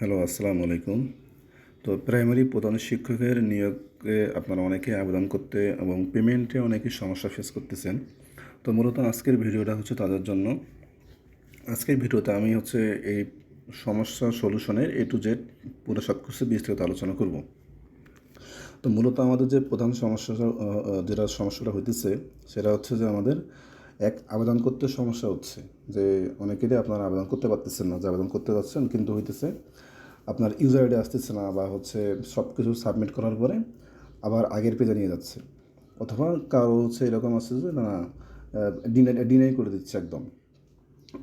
Hello, আসসালামু আলাইকুম। তো প্রাইমারি প্রধান শিক্ষকের নিয়োগে আপনারা অনেকে আবেদন করতে এবং পেমেন্টে অনেকে সমস্যা ফেস করতেছেন। তো মূলত আজকের ভিডিওটা হচ্ছে তাদের জন্য। আজকের ভিডিওতে আমি হচ্ছে এই সমস্যা সলিউশনের এ টু জেড পুরো সব কিছু বিস্তারিত আলোচনা করব। তো মূলত আমাদের যে প্রধান সমস্যা যেটা সমস্যাটা হইতেছে, সেটা হচ্ছে যে আমাদের এক, আবেদন করতে সমস্যা হচ্ছে। যে অনেকেরই আপনারা আবেদন করতে পারতেছেন না, যে আবেদন করতে পারছেন কিন্তু হইতেছে আপনার ইউজার আইডি আসতেছে না বা হচ্ছে সব কিছু সাবমিট করার পরে আবার আগের পেজে নিয়ে যাচ্ছে। অথবা কারও হচ্ছে এরকম আছে যে, না ডিনাই ডিনাই করে দিচ্ছে একদম।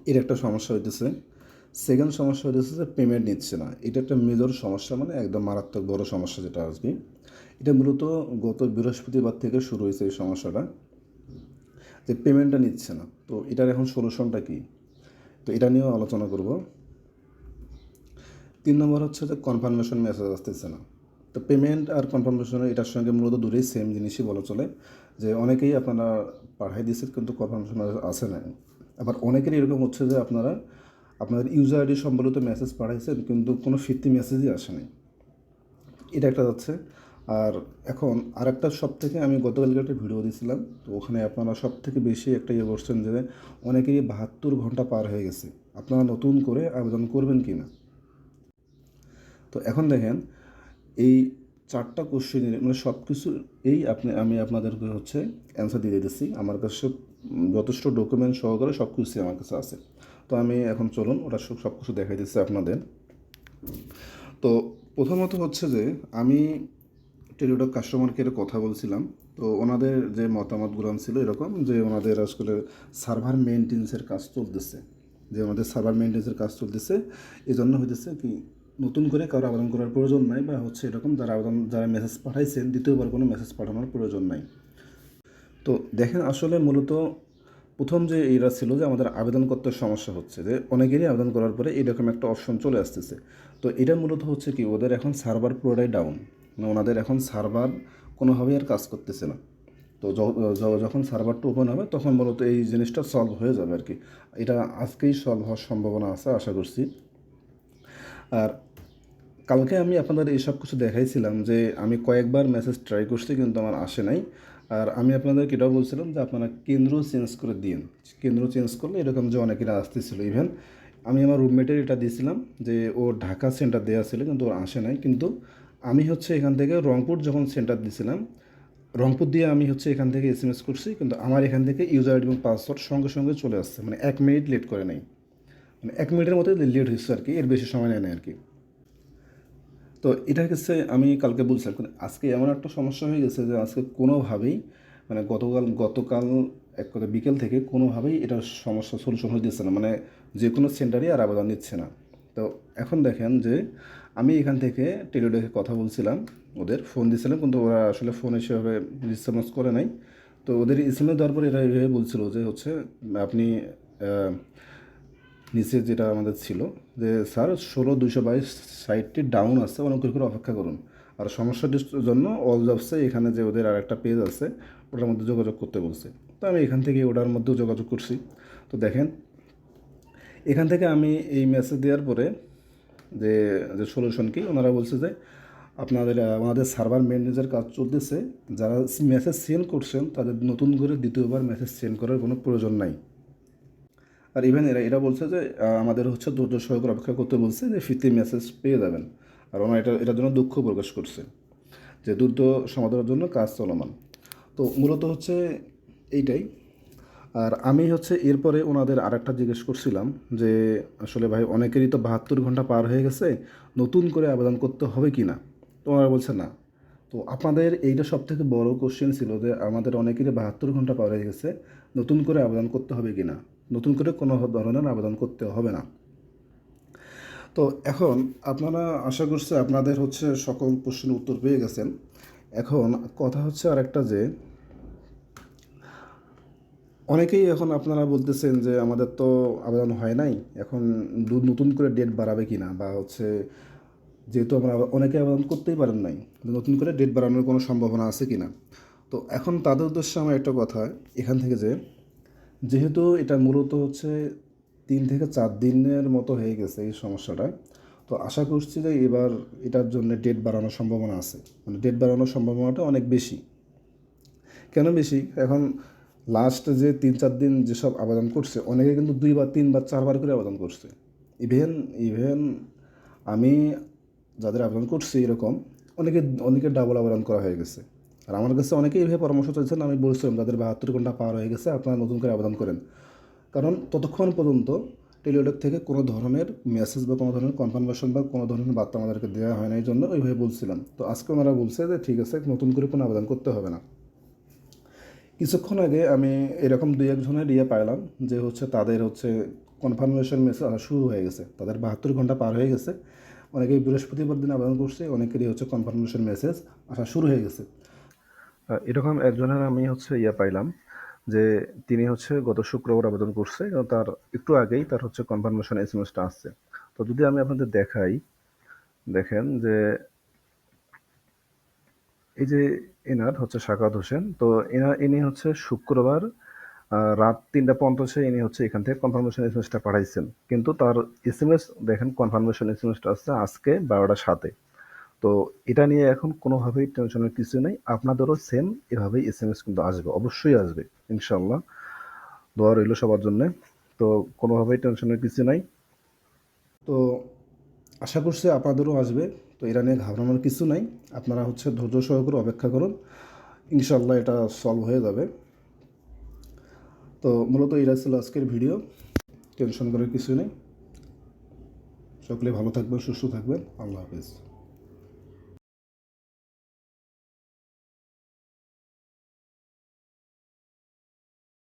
এর একটা সমস্যা হইতেছে। সেকেন্ড সমস্যা হইতেছে যে পেমেন্ট নিচ্ছে না। এটা একটা মেজর সমস্যা মানে একদম মারাত্মক বড় সমস্যা যেটা আসবে এটা মূলত গত বৃহস্পতিবার থেকে শুরু হয়েছে এই সমস্যাটা, যে পেমেন্টটা নিচ্ছে না। তো এটার এখন সলিউশনটা কী? তো এটা নিয়েও আলোচনা করব। তিন নম্বর হচ্ছে যে কনফার্মেশন মেসেজ আসতেছে না। তো পেমেন্ট আর কনফার্মেশন এটার সঙ্গে মূলত দূরেই সেম জিনিসই বলা চলে যে অনেকেই আপনারা পাঠাই দিয়েছেন কিন্তু কনফার্মেশন আসে না আবার অনেকেরই এরকম হচ্ছে যে আপনারা আপনাদের ইউজার আইডি সম্বলিত মেসেজ পাঠাইছেন কিন্তু কোনো ফিরতি মেসেজই আসে নাই। এটা একটা যাচ্ছে আর এখন আরেকটা সব থেকে আমি গতকালকে একটা ভিডিও দিয়েছিলাম, তো ওখানে আপনারা সব থেকে বেশি একটা ইয়ে বলছেন যে অনেকেরই বাহাত্তর ঘণ্টা পার হয়ে গেছে। আপনারা নতুন করে আবেদন করবেন কি না তো এখন দেখেন, এই চারটা কোশ্চেনের মানে সব কিছু এই আপনি, আমি আপনাদেরকে হচ্ছে অ্যান্সার দিয়ে দিতেছি। আমার কাছে যথেষ্ট ডকুমেন্ট সহকারে সব কিছুই আমার কাছে আছে। তো আমি এখন চলুন, ওটা সব সব কিছু দেখাই দিচ্ছি আপনাদের। তো প্রথমত হচ্ছে যে, আমি টেলিটক কাস্টমার কেয়ারে কথা বলছিলাম। তো ওনাদের যে মতামতগুলো ছিল এরকম যে, ওনাদের আসলে সার্ভার মেনটেন্সের কাজ চলতেছে। যে ওনাদের সার্ভার মেনটেন্সের কাজ চলতেছে এই জন্য হইতেছে কি নতুন করে কারও আবেদন করার প্রয়োজন নাই বা হচ্ছে এরকম যারা আবেদন, যারা মেসেজ পাঠাইছেন, দ্বিতীয়বার কোনো মেসেজ পাঠানোর প্রয়োজন নাই। তো দেখেন আসলে মূলত প্রথম যে এইটা ছিল যে আমাদের আবেদন করতে সমস্যা হচ্ছে যে অনেকেরই আবেদন করার পরে এরকম একটা অপশন চলে আসতেছে। তো এটা মূলত হচ্ছে কি, ওদের এখন সার্ভার পুরোটাই ডাউন মানে ওনাদের এখন সার্ভার কোনোভাবেই আর কাজ করতেছে না। তো যখন সার্ভারটা ওপেন হবে, তখন মূলত এই জিনিসটা সলভ হয়ে যাবে আর কি। এটা আজকেই সলভ হওয়ার সম্ভাবনা আছে, আশা করছি। আর কালকে আমি আপনাদের এই সব কিছু দেখাইছিলাম যে আমি কয়েকবার মেসেজ ট্রাই করছি, কিন্তু আমার আসে নাই। আর আমি আপনাদেরকে এটাও বলছিলাম যে আপনারা কেন্দ্র চেঞ্জ করে দিন। কেন্দ্র চেঞ্জ করলে এরকম যে অনেকেরা আসতেছিল ইভেন আমি আমার রুমমেটের এটা দিয়েছিলাম যে ও ঢাকা সেন্টার দেওয়া ছিল, কিন্তু ওর আসে নাই। কিন্তু আমি হচ্ছে এখান থেকে রংপুর যখন সেন্টার দিয়েছিলাম রংপুর দিয়ে আমি হচ্ছে এখান থেকে এস এম এস করছি, কিন্তু আমার এখান থেকে ইউজার আইডি এবং পাসওয়ার্ড সঙ্গে সঙ্গে চলে আসছে। মানে এক মিনিট লেট করে নাই। মানে এক মিনিটের মধ্যে লেট হয়েছে আর কি, এর বেশি সময় নেয় না আর কি। তো এটা হচ্ছে আমি কালকে বলছিলাম আজকে এমন একটা সমস্যা হয়ে গেছে যে আজকে কোনোভাবেই মানে গতকাল গতকাল এক কথা বিকেল থেকে কোনোভাবেই এটার সমস্যা সলিউশন হইতেছে না মানে যে কোনো সেন্টারই আর আবেদন নিচ্ছে না। তো এখন দেখেন যে আমি এখান থেকে টেলিডেকে কথা বলছিলাম, ওদের ফোন দিয়েছিলাম কিন্তু ওরা আসলে ফোন সেভাবে রেসপন্স করে নাই। তো ওদের এসএমএস দেওয়ার পরে এরা এভাবে বলছিল যে হচ্ছে, আপনি নিচে যেটা আমাদের ছিল, যে, স্যার, ষোলো দুশো বাইশ সাইটটি ডাউন আছে অনেক করে করে অপেক্ষা করুন। আর সমস্যাটির জন্য অল জবসে এখানে যে ওদের আর একটা পেজ আছে, ওটার মধ্যে যোগাযোগ করতে বলছে। তো আমি এখান থেকে ওটার মধ্যেও যোগাযোগ করছি। তো দেখেন, এখান থেকে আমি এই মেসেজ দেওয়ার পরে, যে যে সলিউশন কি, ওনারা বলছে যে, আপনাদের, আমাদের সার্ভার মেনেজার কাজ চলতেছে, যারা মেসেজ সেন্ড করছেন, তাদের নতুন করে দ্বিতীয়বার মেসেজ সেন্ড করার কোনো প্রয়োজন নাই। আর ইভেন এরা এরা বলছে যে আমাদের হচ্ছে ধৈর্য সহকারে অপেক্ষা করতে বলছে যে ফিরতি মেসেজ পেয়ে যাবেন। আর ওনারা এটা, এটার জন্য দুঃখ প্রকাশ করছে যে দ্রুত সমাধানের জন্য কাজ চলমান। তো মূলত হচ্ছে এইটাই। আর আমি হচ্ছে এরপরে ওনাদের আরেকটা জিজ্ঞেস করছিলাম যে, আসলে ভাই, অনেকেরই তো বাহাত্তর ঘণ্টা পার হয়ে গেছে, নতুন করে আবেদন করতে হবে কি না তো ওনারা বলছে না। তো আপনাদের এইটা সব থেকে বড় কোশ্চেন ছিল যে, আমাদের অনেকেরই বাহাত্তর ঘণ্টা পার হয়ে গেছে, নতুন করে আবেদন করতে হবে কি না নতুন করে কোনো ধরনের আবেদন করতে হবে না। তো এখন আপনারা আশা করছি আপনাদের হচ্ছে সকল প্রশ্নের উত্তর পেয়ে গেছেন। এখন কথা হচ্ছে আরেকটা যে, অনেকেই এখন আপনারা বলতেছেন যে আমাদের তো আবেদন হয় নাই, এখন নতুন করে ডেট বাড়াবে কি না বা হচ্ছে যেহেতু আমরা অনেকে আবেদন করতেই পারেন নাই নতুন করে ডেট বাড়ানোর কোনো সম্ভাবনা আছে কি না তো এখন তাদের উদ্দেশ্যে আমার একটা কথা, এখান থেকে যে যেহেতু এটা মূলত হচ্ছে তিন থেকে চার দিনের মতো হয়ে গেছে এই সমস্যাটা, তো আশা করছি যে এবার এটার জন্য ডেট বাড়ানোর সম্ভাবনা আছে। মানে ডেট বাড়ানোর সম্ভাবনাটা অনেক বেশি। কেন বেশি? এখন লাস্ট যে তিন চার দিন যেসব আবেদন করছে, অনেকে কিন্তু দুইবার, তিনবার, চারবার করে আবেদন করছে। ইভেন ইভেন আমি যাদের আবেদন করছি এরকম, অনেকে অনেকে ডাবল আবেদন করা হয়ে গেছে। আর আমার কাছে অনেকেই এইভাবে পরামর্শ চাইছেন, আমি বলছিলাম যাদের বাহাত্তর ঘণ্টা পার হয়ে গেছে, আপনারা নতুন করে আবেদন করেন। কারণ ততক্ষণ পর্যন্ত টেলিওডেক থেকে কোনো ধরনের মেসেজ বা কোনো ধরনের কনফার্মেশন বা কোনো ধরনের বার্তা আমাদেরকে দেওয়া হয় না, এই জন্য ওইভাবে বলছিলাম। তো আজকে ওনারা বলছে যে, ঠিক আছে, নতুন করে কোনো আবেদন করতে হবে না। কিছুক্ষণ আগে আমি এরকম দুই একজনের ইয়ে পাইলাম যে হচ্ছে তাদের হচ্ছে কনফার্মেশন মেসেজ শুরু হয়ে গেছে। তাদের বাহাত্তর ঘণ্টা পার হয়ে গেছে। অনেকেই বৃহস্পতিবার দিন আবেদন করছে, অনেকেরই হচ্ছে কনফার্মেশন মেসেজ আসা শুরু হয়ে গেছে। এরকম একজনের আমি হচ্ছে ইয়া পাইলাম যে তিনি হচ্ছে গত শুক্রবার আবেদন করছে, এবং তার একটু আগেই তার হচ্ছে কনফার্মেশন এস এম এসটা আসছে। তো যদি আমি আপনাদের দেখাই, দেখেন যে এই যে এনার হচ্ছে শাকাত হোসেন, তো এনার, ইনি হচ্ছে শুক্রবার রাত তিনটা পঞ্চাশে ইনি হচ্ছে এখান থেকে কনফার্মেশন এস এম এসটা পাঠাইছেন। কিন্তু তার এস এম এস দেখেন কনফার্মেশন এস এম এসটা আসছে আজকে বারোটা সাতে। তো এটা নিয়ে এখন কোনোভাবেই টেনশনের কিছু নেই। আপনাদেরও সেম এভাবেই এস এম এস কিন্তু আসবে, অবশ্যই আসবে ইনশাল্লাহ দোয়া রইল সবার জন্যে। তো কোনোভাবেই টেনশনের কিছু নাই। তো আশা করছি আপনাদেরও আসবে। তো এটা নিয়ে ঘাবড়ানোর কিছু নাই। আপনারা হচ্ছে ধৈর্য সহকারে অপেক্ষা করুন। ইনশাল্লাহ এটা সলভ হয়ে যাবে। তো মূলত এটা ছিল আজকের ভিডিও টেনশন করার কিছু নেই। সকলে ভালো থাকবেন, সুস্থ থাকবেন। আল্লাহ হাফিজ।